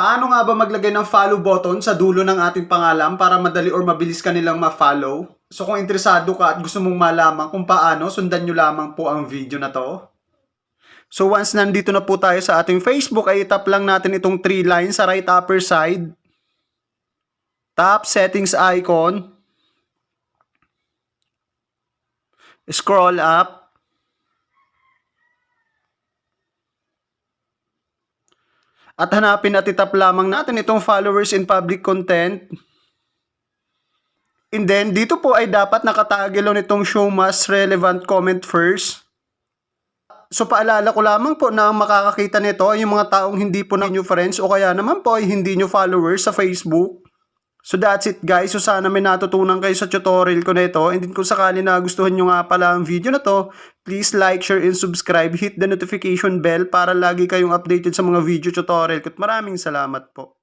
Paano nga ba maglagay ng follow button sa dulo ng ating pangalan para madali or mabilis ka nilang ma-follow? So kung interesado ka at gusto mong malaman kung paano, sundan nyo lamang po ang video na to. So once nandito na po tayo sa ating Facebook, ay tap lang natin itong three lines sa right upper side. Tap settings icon. Scroll up. At hanapin at itap lamang natin itong followers in public content. And then, dito po ay dapat nakatagilo nitong show must relevant comment first. So paalala ko lamang po na makakakita nito ay yung mga taong hindi po na nyo friends o kaya naman po ay hindi nyo followers sa Facebook. So that's it guys. So sana may natutunan kayo sa tutorial ko na ito. And then kung sakali na gustuhan nyo nga pala ang video na to, please like, share, and subscribe. Hit the notification bell para lagi kayong updated sa mga video tutorial ko. At maraming salamat po.